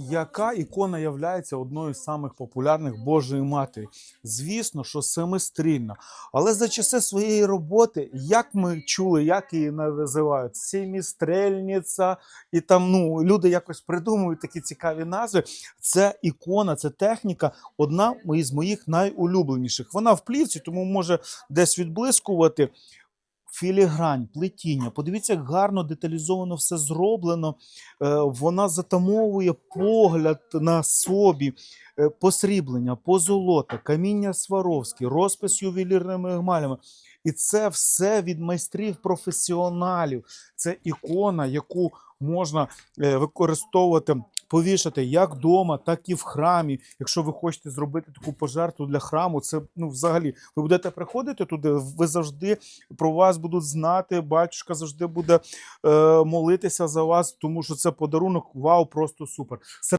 Яка ікона являється одною з самих популярних Божої Матері? Звісно, що семистрільна. Але за часи своєї роботи, як ми чули, як її називають? Сімістрельниця, і там ну, люди якось придумують такі цікаві назви. Це ікона, це техніка, одна із моїх найулюбленіших. Вона в плівці, тому може десь відблискувати. Філігрань, плетіння. Подивіться, як гарно деталізовано все зроблено. Е, Вона затамовує погляд на собі, Е, посріблення, позолота, каміння Сваровські, розпис ювелірними емалями. І це все від майстрів професіоналів. Це ікона, яку можна е, використовувати, повішати як вдома, так і в храмі. Якщо ви хочете зробити таку пожертву для храму, це ну взагалі ви будете приходити туди, ви завжди про вас будуть знати. Батюшка завжди буде е, молитися за вас, тому що це подарунок. Вау, просто супер.